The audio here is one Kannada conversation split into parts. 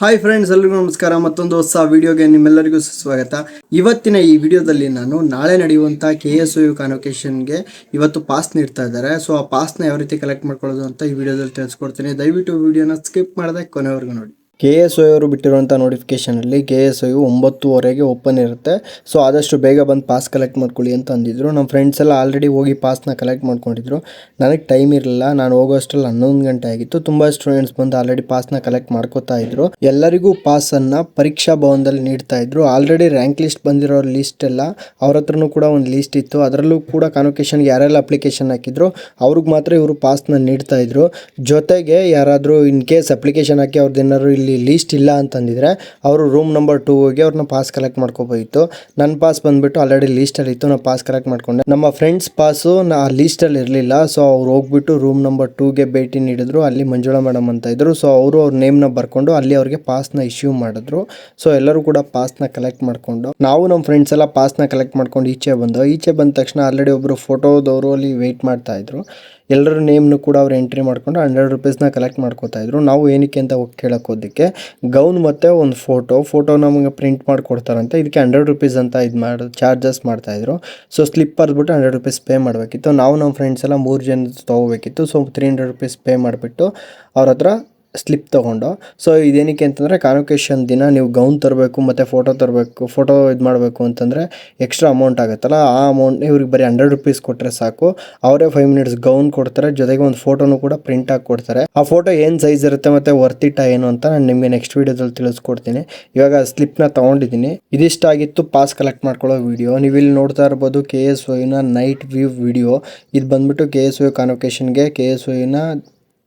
ಹಾಯ್ ಫ್ರೆಂಡ್ಸ್ ಎಲ್ಲರಿಗೂ ನಮಸ್ಕಾರ. ಮತ್ತೊಂದು ಹೊಸ ವಿಡಿಯೋಗೆ ನಿಮ್ಮೆಲ್ಲರಿಗೂ ಸುಸ್ವಾಗತ. ಇವತ್ತಿನ ಈ ವಿಡಿಯೋದಲ್ಲಿ ನಾನು ನಾಳೆ ನಡೆಯುವಂಥ ಕೆ ಎಸ್ ಯು ಕಾನ್ವೊಕೇಶನ್ಗೆ ಇವತ್ತು ಪಾಸ್ ನೀಡ್ತಾ ಇದ್ದಾರೆ. ಸೊ ಆ ಪಾಸ್ನ ಯಾವ ರೀತಿ ಕಲೆಕ್ಟ್ ಮಾಡ್ಕೊಳ್ಳೋದು ಅಂತ ಈ ವಿಡಿಯೋದಲ್ಲಿ ತಿಳಿಸ್ಕೊಡ್ತೀನಿ. ದಯವಿಟ್ಟು ವಿಡಿಯೋನ ಸ್ಕಿಪ್ ಮಾಡದೆ ಕೊನೆವರೆಗೂ ನೋಡಿ. ಕೆ ಎಸ್ ಒ ಅವರು ಬಿಟ್ಟಿರುವಂಥ ನೋಟಿಫಿಕೇಷನಲ್ಲಿ ಕೆ ಎಸ್ ಒಯು ಒಂಬತ್ತುವರೆಗೆ ಓಪನ್ ಇರುತ್ತೆ. ಸೊ ಆದಷ್ಟು ಬೇಗ ಬಂದು ಪಾಸ್ ಕಲೆಕ್ಟ್ ಮಾಡ್ಕೊಳ್ಳಿ ಅಂತ ಅಂದಿದ್ರು. ನಮ್ಮ ಫ್ರೆಂಡ್ಸ್ ಎಲ್ಲ ಆಲ್ರೆಡಿ ಹೋಗಿ ಪಾಸ್ನ ಕಲೆಕ್ಟ್ ಮಾಡ್ಕೊಂಡಿದ್ರು. ನನಗೆ ಟೈಮ್ ಇರಲಿಲ್ಲ. ನಾನು ಹೋಗೋಷ್ಟರಲ್ಲಿ ಹನ್ನೊಂದು ಗಂಟೆ ಆಗಿತ್ತು. ತುಂಬ ಸ್ಟೂಡೆಂಟ್ಸ್ ಬಂದು ಆಲ್ರೆಡಿ ಪಾಸ್ನ ಕಲೆಕ್ಟ್ ಮಾಡ್ಕೋತಾ ಇದ್ರು. ಎಲ್ಲರಿಗೂ ಪಾಸನ್ನು ಪರೀಕ್ಷಾ ಭವನದಲ್ಲಿ ನೀಡ್ತಾ ಇದ್ರು. ಆಲ್ರೆಡಿ ರ್ಯಾಂಕ್ ಲಿಸ್ಟ್ ಬಂದಿರೋ ಲಿಸ್ಟ್ ಎಲ್ಲ ಅವ್ರ ಹತ್ರನೂ ಕೂಡ ಒಂದು ಲಿಸ್ಟ್ ಇತ್ತು. ಅದರಲ್ಲೂ ಕೂಡ ಕಾನ್ವೊಕೇಶನ್ಗೆ ಯಾರೆಲ್ಲ ಅಪ್ಲಿಕೇಶನ್ ಹಾಕಿದ್ರು, ಅವ್ರಿಗೆ ಮಾತ್ರ ಇವರು ಪಾಸ್ನ ನೀಡ್ತಾ ಇದ್ರು. ಜೊತೆಗೆ ಯಾರಾದರೂ ಇನ್ ಕೇಸ್ ಅಪ್ಲಿಕೇಶನ್ ಹಾಕಿ ಅವ್ರದ್ದು ಏನಾದ್ರು ಇಲ್ಲಿ ಲೀಸ್ಟ್ ಇಲ್ಲ ಅಂತಂದಿದ್ರೆ ಅವರು ರೂಮ್ ನಂಬರ್ ಟೂ ಹೋಗಿ ಅವ್ರನ್ನ ಪಾಸ್ ಕಲೆಕ್ಟ್ ಮಾಡ್ಕೋಬೋದಿತ್ತು ನನ್ನ ಪಾಸ್ ಬಂದ್ಬಿಟ್ಟು ಆಲ್ರೆಡಿ ಲೀಸ್ಟಲ್ಲಿ ಇತ್ತು, ನಾನು ಪಾಸ್ ಕಲೆಕ್ಟ್ ಮಾಡ್ಕೊಂಡೆ. ನಮ್ಮ ಫ್ರೆಂಡ್ಸ್ ಪಾಸು ನಾ ಆ ಲೀಸ್ಟಲ್ಲಿ ಇರಲಿಲ್ಲ ಸೊ ಅವ್ರು ಹೋಗ್ಬಿಟ್ಟು ರೂಮ್ ನಂಬರ್ ಟೂಗೆ ಭೇಟಿ ನೀಡಿದ್ರು. ಅಲ್ಲಿ ಮಂಜುಳಾ ಮೇಡಮ್ ಅಂತ ಇದ್ರು. ಸೊ ಅವರು ಅವ್ರ ನೇಮ್ನ ಬರ್ಕೊಂಡು ಅಲ್ಲಿ ಅವ್ರಿಗೆ ಪಾಸ್ನ ಇಶ್ಯೂ ಮಾಡಿದ್ರು. ಸೊ ಎಲ್ಲರೂ ಕೂಡ ಪಾಸ್ನ ಕಲೆಕ್ಟ್ ಮಾಡ್ಕೊಂಡು, ನಾವು ನಮ್ಮ ಫ್ರೆಂಡ್ಸ್ ಎಲ್ಲ ಪಾಸ್ನ ಕಲೆಕ್ಟ್ ಮಾಡ್ಕೊಂಡು ಈಚೆ ಬಂದು ಈಚೆ ಬಂದ ತಕ್ಷಣ ಆಲ್ರೆಡಿ ಒಬ್ಬರು ಫೋಟೋದವರು ಅಲ್ಲಿ ವೆಯ್ಟ್ ಮಾಡ್ತಾ ಇದ್ರು. ಎಲ್ಲರ ನೇಮ್ನು ಕೂಡ ಅವ್ರು ಎಂಟ್ರಿ ಮಾಡ್ಕೊಂಡು ಹಂಡ್ರೆಡ್ ರುಪೀಸ್ನ ಕಲೆಕ್ಟ್ ಮಾಡ್ಕೋತಾ ಇದ್ರು. ನಾವು ಏನಕ್ಕೆ ಅಂತ ಹೋಗಿ ಹೋದಕ್ಕೆ ಗೌನ್ ಮತ್ತು ಒಂದು ಫೋಟೋ ಫೋಟೋ ನಮಗೆ ಪ್ರಿಂಟ್ ಮಾಡಿ ಕೊಡ್ತಾರಂತೆ ಇದಕ್ಕೆ ಹಂಡ್ರೆಡ್ ರುಪೀಸ್ ಅಂತ ಇದು ಮಾಡಿ ಚಾರ್ಜಸ್ ಮಾಡ್ತಾಯಿದ್ರು. ಸೊ ಸ್ಲಿಪ್ ಅರ್ದ್ಬಿಟ್ಟು ಹಂಡ್ರೆಡ್ ರುಪೀಸ್ ಪೇ ಮಾಡಬೇಕಿತ್ತು. ನಾವು ನಮ್ಮ ಫ್ರೆಂಡ್ಸ್ ಎಲ್ಲ ಮೂರು ಜನ ತೊಗೋಬೇಕಿತ್ತು. So three hundred rupees pay ಮಾಡಿಬಿಟ್ಟು ಅವ್ರ ಹತ್ರ ಸ್ಲಿಪ್ ತೊಗೊಂಡು. ಸೊ ಇದೇನಕ್ಕೆ ಅಂತಂದರೆ ಕಾನ್ವೊಕೇಷನ್ ದಿನ ನೀವು ಗೌನ್ ತರಬೇಕು, ಮತ್ತು ಫೋಟೋ ತರಬೇಕು ಫೋಟೋ ಇದು ಮಾಡಬೇಕು ಅಂತಂದರೆ ಎಕ್ಸ್ಟ್ರಾ ಅಮೌಂಟ್ ಆಗುತ್ತಲ್ಲ. ಆ ಅಮೌಂಟ್ ಇವ್ರಿಗೆ ಬರೀ ಹಂಡ್ರೆಡ್ ರುಪೀಸ್ ಕೊಟ್ಟರೆ ಸಾಕು. ಅವರೇ ಫೈವ್ ಮಿನಿಟ್ಸ್ ಗೌನ್ ಕೊಡ್ತಾರೆ. ಜೊತೆಗೆ ಒಂದು ಫೋಟೋನು ಕೂಡ ಪ್ರಿಂಟ್ ಹಾಕಿ ಕೊಡ್ತಾರೆ. ಆ ಫೋಟೋ ಏನು ಸೈಜ್ ಇರುತ್ತೆ ಮತ್ತು ವರ್ತಿಟ ಏನು ಅಂತ ನಾನು ನಿಮಗೆ ನೆಕ್ಸ್ಟ್ ವೀಡಿಯೋದಲ್ಲಿ ತಿಳಿಸ್ಕೊಡ್ತೀನಿ. ಇವಾಗ ಸ್ಲಿಪ್ನ ತೊಗೊಂಡಿದ್ದೀನಿ. ಇದಿಷ್ಟಾಗಿತ್ತು ಪಾಸ್ ಕಲೆಕ್ಟ್ ಮಾಡ್ಕೊಳ್ಳೋ ವಿಡಿಯೋ ನೀವು ಇಲ್ಲಿ ನೋಡ್ತಾ ಇರ್ಬೋದು ಕೆ ಎಸ್ ವೈನ ನೈಟ್ ವ್ಯೂ ವಿಡಿಯೋ ಇದು ಬಂದ್ಬಿಟ್ಟು ಕೆ ಎಸ್ ವೈ ಕಾನ್ವೊಕೇಷನ್ಗೆ ಕೆ ಎಸ್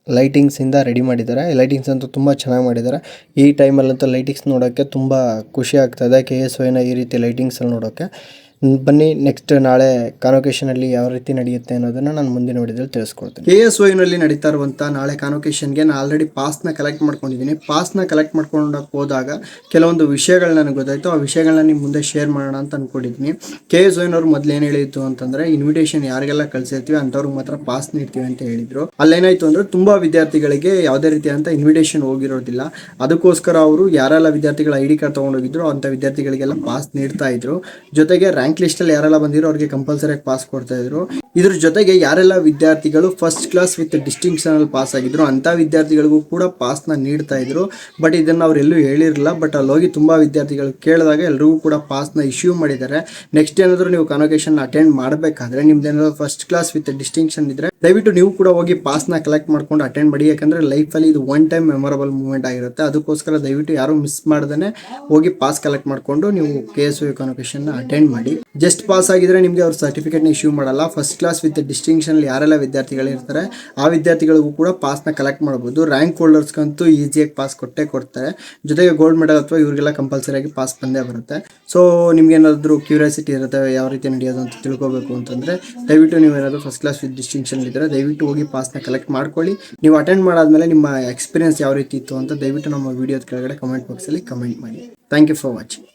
ಒಯ್ನ ಲೈಟಿಂಗ್ಸಿಂದ ರೆಡಿ ಮಾಡಿದ್ದಾರೆ. ಲೈಟಿಂಗ್ಸ್ ಅಂತೂ ತುಂಬ ಚೆನ್ನಾಗಿ ಮಾಡಿದ್ದಾರೆ. ಈ ಟೈಮಲ್ಲಂತೂ ಲೈಟಿಂಗ್ಸ್ ನೋಡೋಕ್ಕೆ ತುಂಬ ಖುಷಿ ಆಗ್ತದೆ ಕೆ ಎಸ್ ವೈನ ಈ ರೀತಿ ಲೈಟಿಂಗ್ಸಲ್ಲಿ ನೋಡೋಕ್ಕೆ ಹ್ಮ್, ಬನ್ನಿ ನೆಕ್ಸ್ಟ್ ನಾಳೆ ಕಾನ್ವೊಕೇಶನಲ್ಲಿ ಯಾವ ರೀತಿ ನಡೆಯುತ್ತೆ ಅನ್ನೋದನ್ನ ನಾನು ಮುಂದಿನ ವಿಡಿಯೋದಲ್ಲಿ ತಿಳಿಸ್ಕೊಡ್ತೀನಿ. ಕೆ ಎಸ್ ಒಯ್ನಲ್ಲಿ ನಡೀತಾ ಇರುವಂಥ ನಾಳೆ ಕಾನ್ವೊಕೇಶನ್ಗೆ ನಾನು ಆಲ್ರೆಡಿ ಪಾಸ್ನ ಕಲೆಕ್ಟ್ ಮಾಡ್ಕೊಂಡಿದ್ದೀನಿ. ಪಾಸ್ನ ಕಲೆಕ್ಟ್ ಮಾಡ್ಕೊಂಡು ಹೋದಾಗ ಕೆಲವೊಂದು ವಿಷಯಗಳು ನನಗೆ ಗೊತ್ತಾಯ್ತು. ಆ ವಿಷಯಗಳನ್ನ ನಿಮ್ಮ ಮುಂದೆ ಶೇರ್ ಮಾಡೋಣ ಅಂತ ಅನ್ಕೊಂಡಿದ್ದೀನಿ. ಕೆ ಎಸ್ ಒಯ್ನವ್ರು ಮೊದಲು ಏನು ಹೇಳಿತ್ತು ಅಂತಂದ್ರೆ ಇನ್ವಿಟೇಷನ್ ಯಾರಿಗೆಲ್ಲ ಕಳಿಸಿರ್ತೀವಿ ಅಂಥವ್ರಿಗೆ ಮಾತ್ರ ಪಾಸ್ ನೀಡ್ತೀವಿ ಅಂತ ಹೇಳಿದ್ರು. ಅಲ್ಲೇನಾಯ್ತು ಅಂದ್ರೆ ತುಂಬಾ ವಿದ್ಯಾರ್ಥಿಗಳಿಗೆ ಯಾವುದೇ ಅಂತ ಇನ್ವಿಟೇಷನ್ ಹೋಗಿರೋದಿಲ್ಲ. ಅದಕ್ಕೋಸ್ಕರ ಅವರು ಯಾರೆಲ್ಲ ವಿದ್ಯಾರ್ಥಿಗಳ ಐ ಡಿ ಕಾರ್ಡ್ ತೊಗೊಂಡೋಗಿದ್ರು, ಅಂತ ವಿದ್ಯಾರ್ಥಿಗಳಿಗೆಲ್ಲ ಪಾಸ್ ನೀಡ್ತಾ ಇದ್ರು. ಜೊತೆಗೆ ರ್ಯಾಂಕ್ ಲಿಸ್ಟಲ್ಲಿ ಯಾರೆಲ್ಲ ಬಂದಿರೋ ಅವ್ರಿಗೆ ಕಂಪಲ್ಸರಿಯಾಗಿ ಪಾಸ್ ಕೊಡ್ತಾ ಇದ್ರು. ಇದ್ರ ಜೊತೆಗೆ ಯಾರೆಲ್ಲ ವಿದ್ಯಾರ್ಥಿಗಳು ಫಸ್ಟ್ ಕ್ಲಾಸ್ ವಿತ್ ಡಿಸ್ಟಿಂಕ್ಷನ್ ಅಲ್ಲಿ ಪಾಸ್ ಆಗಿದ್ರು ಅಂತ ವಿದ್ಯಾರ್ಥಿಗಳಿಗೂ ಕೂಡ ಪಾಸ್ನ ನೀಡ್ತಾ ಇದ್ರು. ಬಟ್ ಇದನ್ನ ಅವರೆಲ್ಲೂ ಹೇಳಿರಲಿಲ್ಲ. ಬಟ್ ಅಲ್ಲಿ ಹೋಗಿ ತುಂಬಾ ವಿದ್ಯಾರ್ಥಿಗಳು ಕೇಳಿದಾಗ ಎಲ್ರಿಗೂ ಕೂಡ ಪಾಸ್ನ ಇಶ್ಯೂ ಮಾಡಿದ್ದಾರೆ. ನೆಕ್ಸ್ಟ್ ಏನಾದರೂ ನೀವು ಕಾನ್ವೊಕೇಶನ್ ಅಟೆಂಡ್ ಮಾಡಬೇಕಾದ್ರೆ, ನಿಮ್ದು ಫಸ್ಟ್ ಕ್ಲಾಸ್ ವಿತ್ ಡಿಸ್ಟಿಂಕ್ಷನ್ ಇದ್ರೆ ದಯವಿಟ್ಟು ನೀವು ಕೂಡ ಹೋಗಿ ಪಾಸ್ನ ಕಲೆಕ್ಟ್ ಮಾಡ್ಕೊಂಡು ಅಟೆಂಡ್ ಮಾಡಿ, ಯಾಕಂದ್ರೆ ಲೈಫಲ್ಲಿ ಇದು ಒನ್ ಟೈಮ್ ಮೆಮೊರಬಲ್ ಮೂಮೆಂಟ್ ಆಗಿರುತ್ತೆ. ಅದಕ್ಕೋಸ್ಕರ ದಯವಿಟ್ಟು ಯಾರು ಮಿಸ್ ಮಾಡ್ದೇ ಹೋಗಿ ಪಾಸ್ ಕಲೆಕ್ಟ್ ಮಾಡ್ಕೊಂಡು ನೀವು ಕೆ ಎಸ್ ಯು ಕಾನ್ವಕೇಶನ್ನ ಅಟೆಂಡ್ ಮಾಡಿ. ಜಸ್ಟ್ ಪಾಸ್ ಆಗಿದ್ರೆ ನಿಮಗೆ ಅವ್ರ ಸರ್ಟಿಫಿಕೇಟ್ನ ಇಶ್ಯೂ ಮಾಡಲ್ಲ. ಫಸ್ಟ್ ಕ್ಲಾಸ್ ವಿತ್ ಡಿಸ್ಟಿಂಕ್ಷನ್ ಯಾರೆಲ್ಲ ವಿದ್ಯಾರ್ಥಿಗಳು ಇರ್ತಾರೆ, ಆ ವಿದ್ಯಾರ್ಥಿಗಳಿಗೂ ಕೂಡ ಪಾಸ್ನ ಕಲೆಕ್ಟ್ ಮಾಡ್ಬೋದು. ರ್ಯಾಂಕ್ ಹೋಲ್ಡರ್ಸ್ಗಂತೂ ಈಸಿಯಾಗಿ ಪಾಸ್ ಕೊಟ್ಟೇ ಕೊಡ್ತಾರೆ. ಜೊತೆಗೆ ಗೋಲ್ಡ್ ಮೆಡಲ್ ಅಥವಾ ಇವರಿಗೆಲ್ಲ ಕಂಪಲ್ಸರಿಯಾಗಿ ಪಾಸ್ ಬಂದೇ ಬರುತ್ತೆ. ಸೊ ನಿಮ್ಗೆ ಏನಾದರೂ ಕ್ಯೂರಿಯಾಸಿಟಿ ಇರುತ್ತೆ, ಯಾವ ರೀತಿ ನಡೆಯೋದು ಅಂತ ತಿಳ್ಕೊಬೇಕು ಅಂತಂದರೆ ದಯವಿಟ್ಟು ನೀವು ಏನಾದರೂ ಫಸ್ಟ್ ಕ್ಲಾಸ್ ವಿತ್ ಡಿಸ್ಟಿಂಕ್ಷನ್ ಇದ್ದರೆ ದಯವಿಟ್ಟು ಹೋಗಿ ಪಾಸ್ನ ಕಲೆಕ್ಟ್ ಮಾಡ್ಕೊಳ್ಳಿ. ನೀವು ಅಟೆಂಡ್ ಮಾಡಾದ್ಮೇಲೆ ನಿಮ್ಮ ಎಕ್ಸ್ಪೀರಿಯನ್ಸ್ ಯಾವ ರೀತಿ ಇತ್ತು ಅಂತ ದಯವಿಟ್ಟು ನಮ್ಮ ವಿಡಿಯೋದ ಕೆಳಗಡೆ ಕಮೆಂಟ್ ಬಾಕ್ಸಲ್ಲಿ ಕಮೆಂಟ್ ಮಾಡಿ. Thank you for watching